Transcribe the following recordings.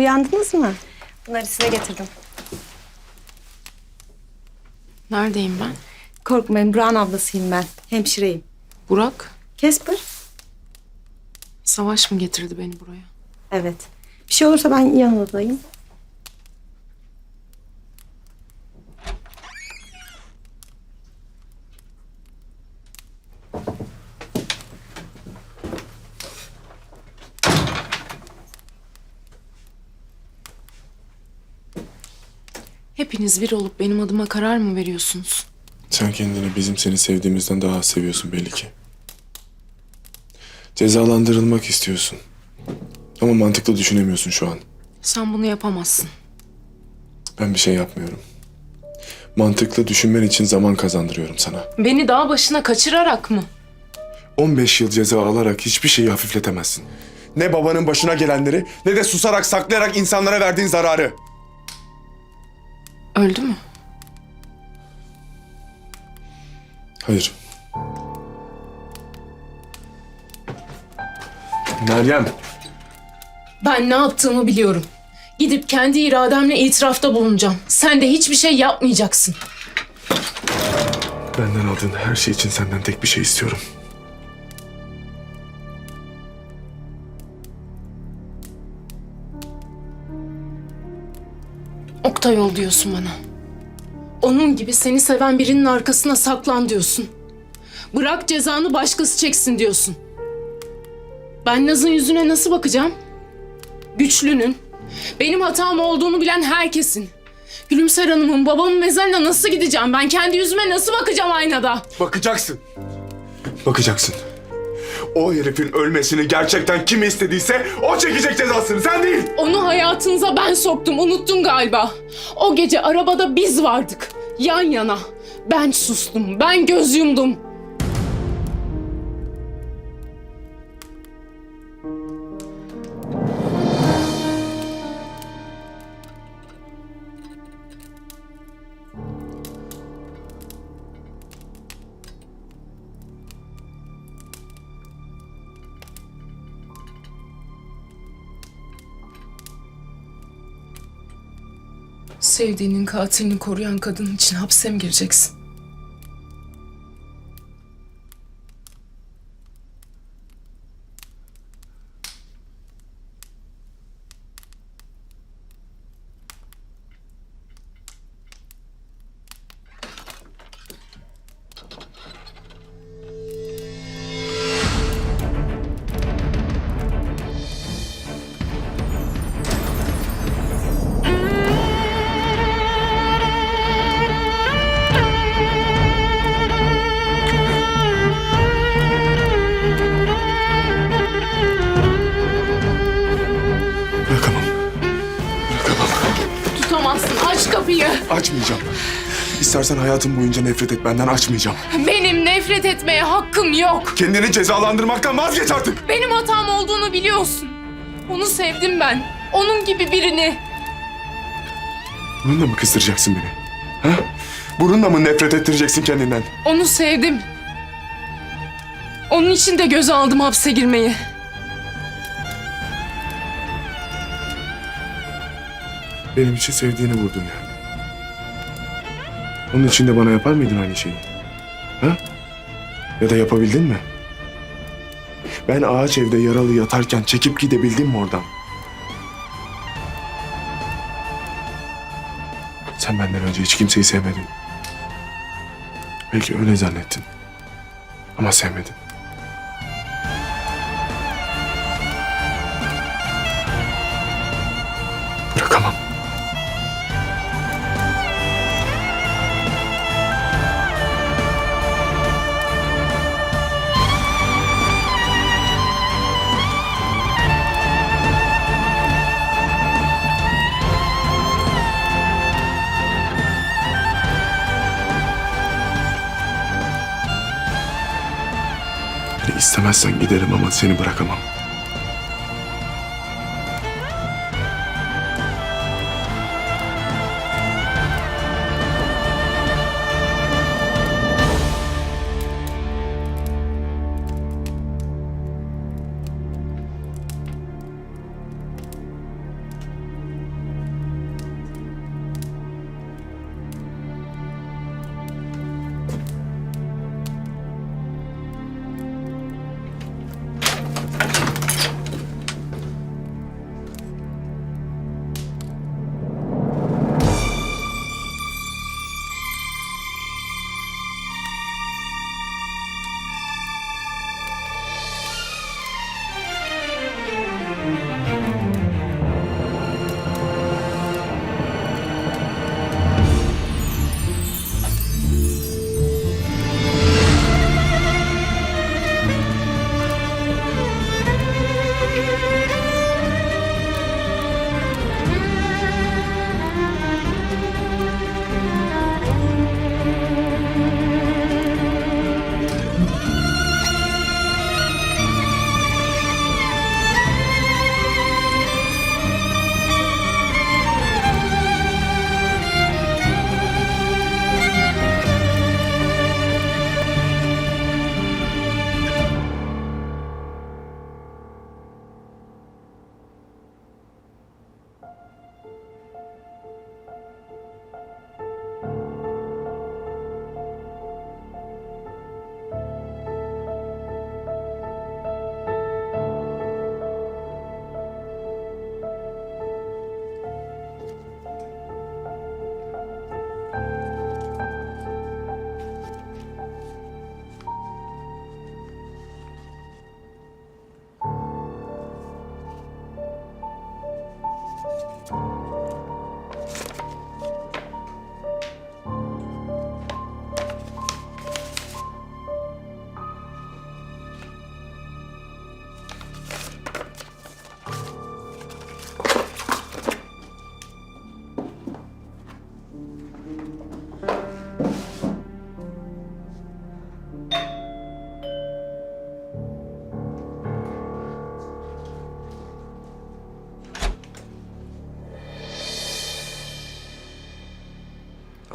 Uyandınız mı? Bunları size getirdim. Neredeyim ben? Korkmayın Burak'ın ablasıyım ben. Hemşireyim. Burak. Kesper? Savaş mı getirdi beni buraya? Evet. Bir şey olursa ben yanındayım. Hepiniz bir olup benim adıma karar mı veriyorsunuz? Sen kendini bizim seni sevdiğimizden daha az seviyorsun belli ki. Cezalandırılmak istiyorsun. Ama mantıklı düşünemiyorsun şu an. Sen bunu yapamazsın. Ben bir şey yapmıyorum. Mantıklı düşünmen için zaman kazandırıyorum sana. Beni dağ başına kaçırarak mı? 15 yıl ceza alarak hiçbir şeyi hafifletemezsin. Ne babanın başına gelenleri ne de susarak saklayarak insanlara verdiğin zararı. Öldü mü? Hayır. Meryem. Ben ne yaptığımı biliyorum. Gidip kendi irademle itirafta bulunacağım. Sen de hiçbir şey yapmayacaksın. Benden aldığın her şey için senden tek bir şey istiyorum. Oktay ol diyorsun bana. Onun gibi seni seven birinin arkasına saklan diyorsun. Bırak cezanı başkası çeksin diyorsun. Ben Naz'ın yüzüne nasıl bakacağım? Güçlünün, benim hatam olduğunu bilen herkesin. Gülümser Hanım'ın, babamın mezarına nasıl gideceğim? Ben kendi yüzüme nasıl bakacağım aynada? Bakacaksın. Bakacaksın. O herifin ölmesini gerçekten kim istediyse o çekecek cezasını sen değil. Onu hayatınıza ben soktum, unuttun galiba. O gece arabada biz vardık, yan yana. Ben sustum, ben göz yumdum. Sevdiğinin katilini koruyan kadın için hapse mi gireceksin? Tutamazsın, aç kapıyı. Açmayacağım. İstersen hayatım boyunca nefret et benden açmayacağım. Benim nefret etmeye hakkım yok. Kendini cezalandırmaktan vazgeç artık. Benim hatam olduğunu biliyorsun. Onu sevdim ben. Onun gibi birini. Bununla mı kızdıracaksın beni? Ha? Bununla mı nefret ettireceksin kendinden? Onu sevdim. Onun için de göze aldım hapse girmeyi. Benim için sevdiğini vurdun yani. Onun için de bana yapar mıydın aynı şeyi? Ha? Ya da yapabildin mi? Ben ağaç evde yaralı yatarken çekip gidebildim mi oradan? Sen benden önce hiç kimseyi sevmedin. Belki öyle zannettin. Ama sevmedin. İstemezsen giderim ama seni bırakamam.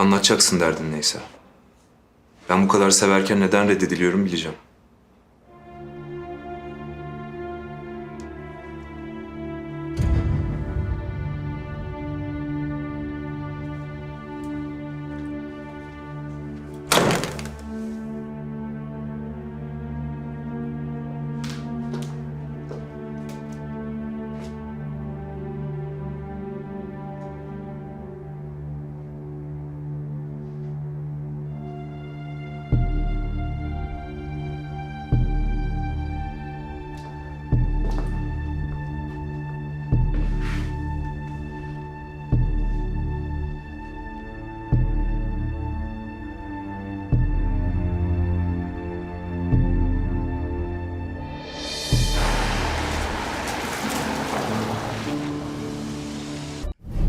Anlatacaksın derdin neyse. Ben bu kadar severken neden reddediliyorum bileceğim.